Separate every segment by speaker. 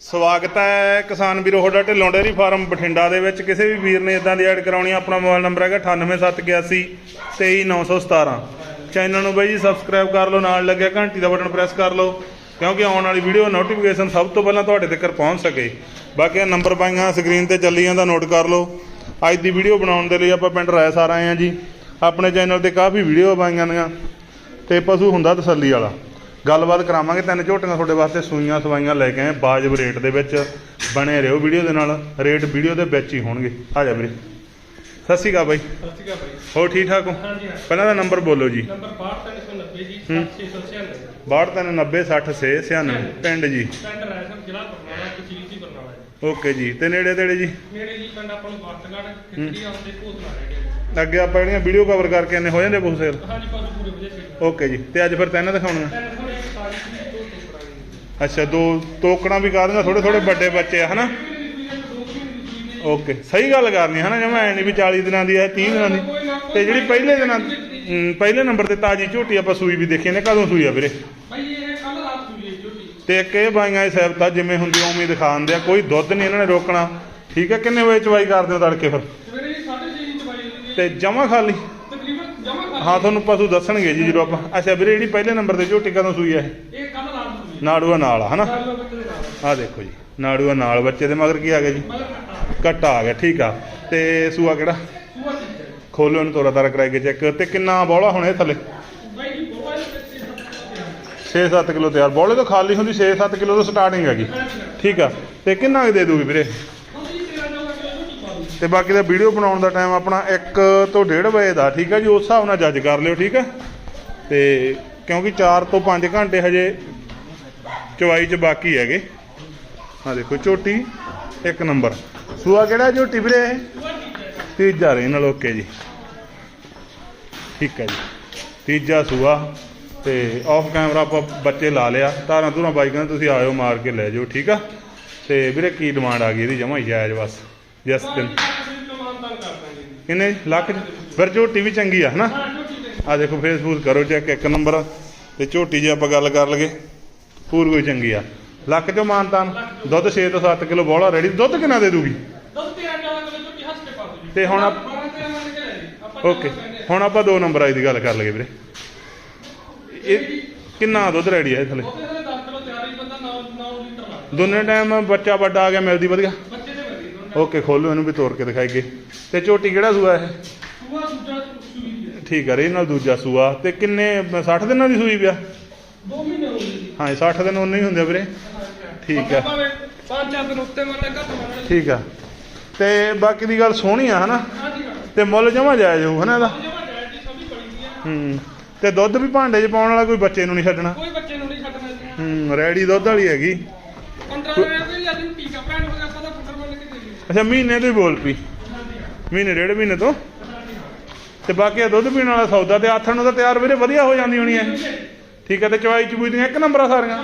Speaker 1: ਸਵਾਗਤ ਹੈ ਕਿਸਾਨ ਵੀਰੋ ਤੁਹਾਡਾ ਢਿੱਲੋਂ ਡੇਰੀ ਫਾਰਮ ਬਠਿੰਡਾ ਦੇ ਵਿੱਚ। ਕਿਸੇ ਵੀ ਵੀਰ ਨੇ ਇਦਾਂ ਦੀ ਐਡ ਕਰਾਉਣੀ ਆ, ਆਪਣਾ ਮੋਬਾਈਲ ਨੰਬਰ ਹੈਗਾ 98781 23917 ਚੈਨਲ ਨੂੰ ਬਾਈ ਜੀ ਸਬਸਕ੍ਰਾਈਬ ਕਰ ਲਓ ਨਾਲ ਲੱਗਿਆ ਘੰਟੀ ਦਾ ਬਟਨ ਪ੍ਰੈਸ ਕਰ ਲਓ ਕਿਉਂਕਿ ਆਉਣ ਵਾਲੀ ਵੀਡੀਓ ਨੋਟੀਫਿਕੇਸ਼ਨ ਸਭ ਤੋਂ ਪਹਿਲਾਂ ਤੁਹਾਡੇ ਤੱਕ ਪਹੁੰਚ ਸਕੇ। ਬਾਕੀ ਇਹ ਨੰਬਰ ਪਾਈਆਂ ਸਕਰੀਨ ਤੇ ਚੱਲੀ ਜਾਂਦਾ ਨੋਟ ਕਰ ਲਓ। ਅੱਜ ਦੀ ਵੀਡੀਓ ਬਣਾਉਣ ਦੇ ਲਈ ਆਪਾਂ ਪਿੰਡ ਰਾਇਸਾਰ ਆਏ ਆ ਜੀ। ਆਪਣੇ ਚੈਨਲ ਤੇ ਕਾਫੀ ਵੀਡੀਓ ਪਾਈਆਂ ਨੇ ਤੇ ਪਸ਼ੂ ਹੁੰਦਾ ਤਸੱਲੀ ਵਾਲਾ। ਗੱਲਬਾਤ ਕਰਾਵਾਂਗੇ। ਤਿੰਨ ਝੋਟੀਆਂ ਤੁਹਾਡੇ ਵਾਸਤੇ ਸੂਈਆਂ ਸਵਾਈਆਂ ਲੈ ਕੇ ਆਏ। ਬਾਜਬ ਰੇਟ ਦੇ ਵਿੱਚ ਬਣੇ ਰਹੋ ਵੀਡੀਓ ਦੇ ਨਾਲ। ਰੇਟ ਵੀਡੀਓ ਦੇ ਵਿੱਚ ਹੀ ਹੋਣਗੇ। ਆ ਜਾ ਵੀਰੇ। ਸਤਿ ਸ਼੍ਰੀ ਅਕਾਲ ਬਾਈ।
Speaker 2: ਸਤਿ ਸ਼੍ਰੀ ਅਕਾਲ ਭਾਈ
Speaker 1: ਹੋਰ ਠੀਕ ਠਾਕ ਹੋ?
Speaker 2: ਹਾਂਜੀ
Speaker 1: ਪਹਿਲਾਂ ਦਾ ਨੰਬਰ ਬੋਲੋ ਜੀ।
Speaker 2: ਨੰਬਰ 62390 ਜੀ
Speaker 1: ਹੂੰ।
Speaker 2: 7696
Speaker 1: 6290 ਪਿੰਡ ਜੀ।
Speaker 2: ਪਿੰਡ ਰਾਇਸਮ ਜ਼ਿਲ੍ਹਾ ਬਰਨਾਲਾ ਤਹਿਸੀਲ ਦੀ ਬਰਨਾਲਾ ਜੀ।
Speaker 1: ਓਕੇ ਜੀ। ਤੇ ਨੇੜੇ ਤੇੜੇ ਜੀ?
Speaker 2: ਮੇਰੇ ਜੀ ਪਿੰਡ ਆਪਾਂ ਨੂੰ ਵਰਤਗੜ ਖਿੱਚੜੀ ਆਉਂਦੇ ਭੂਤਨਾ ਰਹਿ ਗਿਆ
Speaker 1: ਅੱਗੇ ਆਪਾਂ ਜਿਹੜੀਆਂ ਵੀਡੀਓ ਕਵਰ ਕਰਕੇ ਨੇ ਹੋ ਜਾਂਦੇ ਬਹੁਤ ਸੇਲ
Speaker 2: ਹਾਂਜੀ ਪਾਸ ਪੂਰੇ ਵਧੀਆ
Speaker 1: ਓਕੇ ਜੀ। ਤੇ ਅੱਜ ਫਿਰ ਤਿੰਨ ਦਿਖਾਉਣੀਆਂ
Speaker 2: ਪਿੰਡ ਥੋੜੇ ਤਾਰੀਖ ਦੀ ਦੋ ਤੇ ਪੁਰਾਣੀ
Speaker 1: ਅੱਛਾ ਦੋ ਤੋਕਣਾ ਵੀ ਕਰ ਦਿੰਦਾ ਥੋੜੇ ਥੋੜੇ ਵੱਡੇ ਬੱਚੇ ਆ ਹਨਾ? ਓਕੇ ਸਹੀ ਗੱਲ ਕਰਨੀ ਹੈ ਨਾ ਜਮਾ ਐ ਨਹੀਂ ਵੀ 40 ਦਿਨਾਂ ਦੀ ਹੈ 30 ਦਿਨਾਂ ਦੀ। ਤੇ ਜਿਹੜੀ ਪਹਿਲੇ ਦਿਨਾਂ ਪਹਿਲੇ ਨੰਬਰ ਤੇ ਤਾਜੀ ਝੋਟੀ ਆਪਾਂ ਸੂਈ ਵੀ ਦੇਖੀ ਨੇ ਕਦੋਂ ਸੂਈ ਆ ਵੀਰੇ?
Speaker 2: ਭਾਈ ਇਹ ਕੱਲ ਰਾਤ ਨੂੰ ਜੀ ਝੋਟੀ
Speaker 1: ਤੇ ਇੱਕ ਇਹ ਬਾਈਆਂ ਇਹ ਸਹਿਬਤਾ ਜਿਵੇਂ ਹੁੰਦੀ ਉਵੇਂ ਹੀ ਦਿਖਾਉਂਦੇ ਆ ਕੋਈ ਦੁੱਧ ਨਹੀਂ ਇਹਨਾਂ ਨੇ ਰੋਕਣਾ। ਠੀਕ ਹੈ ਕਿੰਨੇ ਵਜੇ ਚਵਾਈ ਕਰਦੇ ਹੋ ਤੜਕੇ ਫਿਰ?
Speaker 2: ਸਵੇਰੇ ਜੀ 6:30 ਇੰਚ ਵਾਲੀ ਹੁੰਦੀ ਹੈ
Speaker 1: ਤੇ ਜਮਾ ਖਾਲੀ?
Speaker 2: ਤਕਰੀਬਨ ਜਮਾ ਕਰ
Speaker 1: ਹਾਂ ਤੁਹਾਨੂੰ ਪਸ਼ੂ ਦੱਸਣਗੇ ਜੀ ਜਦੋਂ ਆਪਾਂ। ਅੱਛਾ ਵੀਰੇ ਜਿਹੜੀ ਪਹਿਲੇ ਨੰਬਰ ਤੇ ਝੋਟੀ ਕਦੋਂ ਸੂਈ ਆ ਇਹ? ਨਾੜੂਆ ਨਾਲ ਆ ਹਨਾ?
Speaker 2: ਕੱਲ
Speaker 1: ਆਹ ਦੇਖੋ ਜੀ, ਨਾੜੂਆ ਨਾਲ ਬੱਚੇ ਦੇ ਮਗਰ ਕੀ ਆ ਗਿਆ ਜੀ?
Speaker 2: ਮਗਰ
Speaker 1: ਆ ਗਿਆ, ਠੀਕ ਆ। ਤੇ ਸੂਆ ਕਿਹੜਾ? ਖੋਲੋ ਇਹਨੂੰ ਤੋਰਾ ਤਾਰਾ ਕਰਾਈ ਚੈੱਕ। ਤੇ ਕਿੰਨਾ ਬੋਲਾ ਹੁਣ ਇਹ ਥੱਲੇ?
Speaker 2: ਭਾਈ ਜੀ ਮੋਬਾਈਲ
Speaker 1: 6-7 ਕਿਲੋ ਤਿਆਰ। ਬੋਲੇ ਤਾਂ ਖਾਲੀ ਹੁੰਦੀ 6-7 ਕਿਲੋ ਤੋਂ ਸਟਾਰਟਿੰਗ ਹੈਗੀ। ਠੀਕ ਆ। ਤੇ ਕਿੰਨਾ ਕੁ ਦੇ ਦੂਗੀ ਵੀਰੇ? ਤੇ ਬਾਕੀ ਦਾ ਵੀਡੀਓ ਬਣਾਉਣ ਦਾ ਟਾਈਮ ਆਪਣਾ 1 ਤੋਂ 1.5 ਵਜੇ ਦਾ, ਠੀਕ ਆ ਜੀ? ਉਸ ਹਿਸਾਬ ਨਾਲ ਜੱਜ ਕਰ ਲਿਓ, ਠੀਕ ਆ? ਤੇ ਕਿਉਂਕਿ 4 ਤੋਂ 5 ਘੰਟੇ ਹਜੇ ਚਵਾਈ ਚ ਬਾਕੀ ਹੈਗੇ। ਆ ਦੇਖੋ ਝੋਟੀ ਇੱਕ ਨੰਬਰ। ਸੂਆ ਕਿਹੜਾ ਝੋਟੀ ਵੀਰੇ ਤੀਜਾ ਰੇ ਨਾਲ ਓਕੇ ਜੀ। ਠੀਕ ਹੈ ਜੀ। ਤੀਜਾ ਸੂਆ ਤੇ ਆਫ ਕੈਮਰਾ ਆਪਾਂ ਬੱਚੇ ਲਾ ਲਿਆ। ਤਾਰਾਂ ਤੂਰਾਂ ਬਾਈ ਕਹਿੰਦੇ ਤੁਸੀਂ ਆਇਓ ਮਾਰ ਕੇ ਲੈ ਜਾਓ ਠੀਕ ਆ? ਤੇ ਵੀਰੇ ਕੀ ਡਿਮਾਂਡ ਆ ਗਈ ਇਹਦੀ? ਜਮਾ ਜਾਇਜ਼ ਬਸ। ਜਸ ਦਿਨ ਕਿੰਨੇ? ਲੱਖ? ਫਿਰ ਝੋਟੀ ਵੀ ਚੰਗੀ ਆ ਹਨਾ? ਆ ਦੇਖੋ ਫੇਸਬੁੱਕ ਕਰੋ ਚੈੱਕ ਇੱਕ ਨੰਬਰ। ਤੇ ਝੋਟੀ ਜੇ ਆਪਾਂ ਗੱਲ ਕਰ ਲਗੇ ਪੂਰ ਕੋਈ ਚੰਗੀ ਆ। ਲੱਖ ਚੋਂ ਮਾਨਤਾਨ ਦੁੱਧ 6 ਤੋਂ 7 ਕਿਲੋ ਬੋਲਾ ਰੈਡੀ ਦੁੱਧ ਕਿੰਨਾ ਦੇ ਦੂਗੀ? ਤੇ ਹੁਣ ਆਪ- ਓਕੇ ਹੁਣ ਆਪਾਂ ਦੋ ਨੰਬਰ ਆਈ ਦੀ ਗੱਲ ਕਰ ਲਗੇ ਵੀਰੇ। ਇਹ ਕਿੰਨਾ ਦੁੱਧ ਰੈਡੀ ਆ ਇਹ ਥੱਲੇ? ਦੋਨੇ ਟਾਈਮ ਬੱਚਾ ਵੱਡਾ ਆ ਗਿਆ ਮਿਲਦੀ ਵਧੀਆ? ਓਕੇ ਖੋਲੋ ਇਹਨੂੰ ਵੀ ਤੋੜ ਕੇ ਦਿਖਾਈਏ। ਤੇ ਝੋਟੀ ਕਿਹੜਾ ਸੂਆ ਇਹ? ਠੀਕ ਆ ਰੇ ਨਾਲ ਦੂਜਾ ਸੂਆ। ਤੇ ਕਿੰਨੇ 60 ਦਿਨਾਂ ਦੀ ਸੂਈ ਪਿਆ? ਹਾਂ 60 ਦਿਨ ਉਹਨੇ ਹੀ ਹੁੰਦੇ ਆ ਵੀਰੇ। ਠੀਕ ਆ।
Speaker 2: ਪੰਜ ਚਾਰ ਦਿਨ ਉੱਤੇ ਮੰਨ ਘੱਟ ਮੰਨ
Speaker 1: ਠੀਕ ਆ। ਤੇ ਬਾਕੀ ਦੀ ਗੱਲ ਸੋਹਣੀ ਆ ਹਨਾ? ਤੇ ਮੁੱਲ ਜਮਾ ਜਾਇਜ਼ ਹੋਊ ਹਨਾ ਇਹਦਾ? ਹੂੰ ਤੇ ਦੁੱਧ ਵੀ ਭਾਂਡੇ 'ਚ ਪਾਉਣ ਵਾਲਾ ਕੋਈ ਬੱਚੇ ਨੂੰ ਨਹੀਂ ਛੱਡਣਾ?
Speaker 2: ਕੋਈ ਬੱਚੇ ਨੂੰ ਨਹੀਂ ਛੱਡਣਾ ਜੀ।
Speaker 1: ਹੂੰ ਰੈਡੀ ਦੁੱਧ ਵਾਲੀ ਹੈਗੀ।
Speaker 2: 15 ਰੁਪਏ ਵੀ ਅੱਜ ਨੂੰ ਟੀਕਾ ਭੈਣ ਹੋ ਗਿਆ ਆਪਾਂ ਤਾਂ ਫੁੱਟਰ ਮੰਨ ਕੇ ਦੇ ਦਿੰਦੇ
Speaker 1: ਅੱਛਾ ਮਹੀਨੇ ਤੋਂ ਹੀ ਬੋਲ ਪਈ ਮਹੀਨੇ ਡੇਢ ਮਹੀਨੇ ਤੋਂ? ਤੇ ਬਾਕੀ ਇਹ ਦੁੱਧ ਪੀਣ ਵਾਲਾ ਸੌਦਾ ਤੇ ਆਥਣ ਨੂੰ ਤਾਂ ਤਿਆਰ ਵੀਰੇ ਵਧੀਆ ਹੋ ਜਾਂਦੀ ਹੋਣੀ ਐ ਠੀਕ ਹੈ ਤੇ ਚਵਾਈ ਚਬੂਈ ਦੀਆਂ ਇੱਕ ਨੰਬਰ ਆ ਸਾਰੀਆਂ।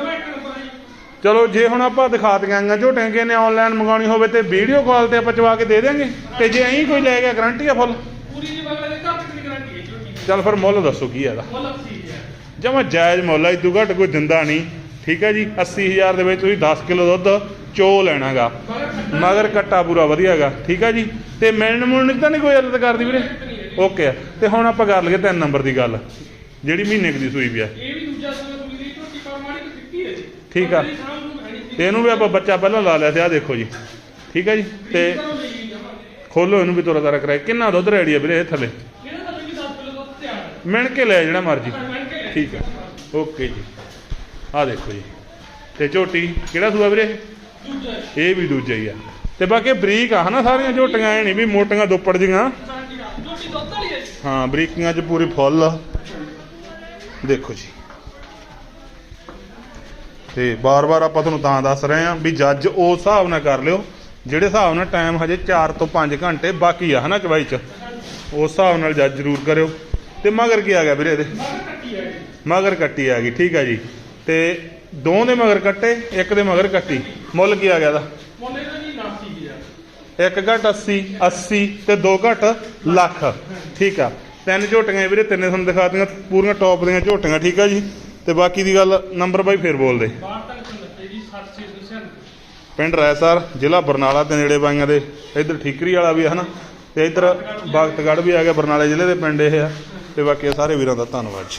Speaker 1: ਚਲੋ ਜੇ ਹੁਣ ਆਪਾਂ ਦਿਖਾ ਦਿਆਂ ਆਂ ਝੋਟੇ ਕੇ ਨੇ ਆਨਲਾਈਨ ਮੰਗਾਉਣੀ ਹੋਵੇ ਤੇ ਵੀਡੀਓ ਕਾਲ ਤੇ ਆਪਾਂ ਚਵਾ ਕੇ ਦੇ ਦੇਾਂਗੇ ਤੇ ਜੇ ਐਂ ਕੋਈ ਲੈ ਗਿਆ ਗਾਰੰਟੀ ਆ ਫੁੱਲ
Speaker 2: ਪੂਰੀ ਜੀ ਬਗਲੇ ਦੇ ਘਰ ਤੱਕ ਦੀ ਗਾਰੰਟੀ ਹੈ ਝੋਟੀ
Speaker 1: ਚੱਲ ਫਿਰ ਮੁੱਲ ਦੱਸੋ ਕੀ ਹੈ ਇਹਦਾ।
Speaker 2: ਮੁੱਲ 80 ਹੈ
Speaker 1: ਜਮਾ ਜਾਇਜ਼ ਮੁੱਲ ਆ ਇਦੂ ਘੱਟ ਕੋਈ ਦਿੰਦਾ ਨਹੀਂ। ਠੀਕ ਹੈ ਜੀ 80000 ਦੇ ਵਿੱਚ ਤੁਸੀਂ 10 ਕਿਲੋ ਦੁੱਧ ਚੋ ਲੈਣਾਗਾ। ਮਗਰ ਕੱਟਾ ਪੂਰਾ। ਵਧੀਆਗਾ। ਠੀਕ ਹੈ ਜੀ ਤੇ ਮਿਲਣ ਮੁਲਣ ਤਾਂ ਨਹੀਂ ਕੋਈ ਹੱਲਤ ਕਰਦੀ ਵੀਰੇ? ਓਕੇ ਆ ਤੇ ਹੁਣ ਆਪਾਂ ਕਰ ਲਈਏ ਤਿੰਨ ਨੰਬਰ ਦੀ ਗੱਲ। ਜਿਹੜੀ ਮਹੀਨੇ ਦੀ ਸੂਈ
Speaker 2: ਵੀ ਦੂਜਾ ਸੂਆ ਸੂਈ ਦੀ ਝੋਟੀ ਪਰ ਮਾੜੀ ਕੁ ਦਿੱਤੀ ਹੈ ਜੀ
Speaker 1: ਠੀਕ ਆ। ਤੇ ਇਹਨੂੰ ਵੀ ਆਪਾਂ ਬੱਚਾ ਪਹਿਲਾਂ ਲਾ ਲਿਆ ਤੇ ਆ ਦੇਖੋ ਜੀ। ਠੀਕ ਹੈ ਜੀ? ਤੇ ਖੋਲੋ ਇਹਨੂੰ ਵੀ ਤੋਰਾ ਤਾਰਾ ਕਰਾਏ ਕਿੰਨਾ ਦੁੱਧ ਰੈਡੀ ਆ ਵੀਰੇ ਇਹ ਥੱਲੇ?
Speaker 2: ਇਹਦਾ ਤਾਂ ਵੀ 10 ਕਿਲੋ ਦੁੱਧ ਤਿਆਰ ਹੈ
Speaker 1: ਮਿਣ ਕੇ ਲੈ ਜਿਹੜਾ ਮਰਜ਼ੀ। ਠੀਕ ਹੈ ਓਕੇ ਜੀ। ਆ ਦੇਖੋ ਜੀ। ਤੇ ਝੋਟੀ ਕਿਹੜਾ ਸੂਆ ਵੀਰੇ। ਇਹ ਵੀ ਦੂਜਾ ਹੀ ਆ। ਤੇ ਬਾਕੀ ਬਰੀਕ ਆ ਹਨਾ ਸਾਰੀਆਂ ਝੋਟੀਆਂ ਐ ਨਹੀਂ ਵੀ ਮੋਟੀਆਂ ਦੁੱਪੜ ਜੀਆਂ।
Speaker 2: ਹਾਂ
Speaker 1: ਬਰੀਕੀਆਂ 'ਚ ਪੂਰੀ ਫੁੱਲ ਆ। ਦੇਖੋ ਜੀ। ਤੇ ਬਾਰ-ਬਾਰ ਆਪਾਂ ਤੁਹਾਨੂੰ ਤਾਂ ਦੱਸ ਰਹੇ ਆ ਵੀ ਜੱਜ ਉਸ ਹਿਸਾਬ ਨਾਲ ਕਰ ਲਿਓ ਜਿਹੜੇ ਹਿਸਾਬ ਨਾਲ ਟਾਈਮ ਹਜੇ 4 ਤੋਂ 5 ਘੰਟੇ ਬਾਕੀ ਆ ਹਨਾ ਚਵਾਈ 'ਚ? ਉਸ ਹਿਸਾਬ ਨਾਲ ਜੱਜ ਜ਼ਰੂਰ ਕਰਿਓ। ਤੇ ਮਗਰ ਕੀ ਆ ਗਿਆ ਵੀਰੇ ਇਹਦੇ?
Speaker 2: ਮਗਰ ਕੱਟੀ ਹੈ ਜੀ
Speaker 1: ਮਗਰ ਕੱਟੀ ਆ ਗਈ ਠੀਕ ਹੈ ਜੀ। ਤੇ ਦੋ ਦੇ ਮਗਰ ਕੱਟੇ ਇੱਕ ਦੇ ਮਗਰ ਕੱਟੀ। ਮੁੱਲ ਕੀ ਆ ਗਿਆ ਦਾ
Speaker 2: ਮੁੱਲ ਇਹਦਾ ਜੀ 80000
Speaker 1: ਇੱਕ ਘੱਟ 80 80 ਤੇ ਦੋ ਘੱਟ ਲੱਖ। ਠੀਕ ਆ। ਤਿੰਨ ਝੋਟੀਆਂ ਵੀਰੇ ਤਿੰਨੇ ਤੁਹਾਨੂੰ ਦਿਖਾਤੀਆਂ ਪੂਰੀਆਂ ਟੌਪ ਦੀਆਂ ਝੋਟੀਆਂ ਠੀਕ ਆ ਜੀ। ਤੇ ਬਾਕੀ ਦੀ ਗੱਲ ਨੰਬਰ ਬਾਈ ਫੇਰ ਬੋਲ ਦੇ ਪਿੰਡ ਰੈਸਰ ਜ਼ਿਲ੍ਹਾ ਬਰਨਾਲਾ ਤੇ ਨੇੜੇ ਬਾਈਆਂ ਦੇ। ਇੱਧਰ ਠੀਕਰੀ ਵਾਲਾ ਵੀ ਹੈ ਹਨਾ, ਤੇ ਇੱਧਰ ਬਖਤਗੜ੍ਹ ਵੀ ਆ ਗਿਆ ਬਰਨਾਲੇ ਜ਼ਿਲ੍ਹੇ ਦੇ ਪਿੰਡ ਇਹ ਆ। ਤੇ ਬਾਕੀ ਸਾਰੇ ਵੀਰਾਂ ਦਾ ਧੰਨਵਾਦ ਜੀ।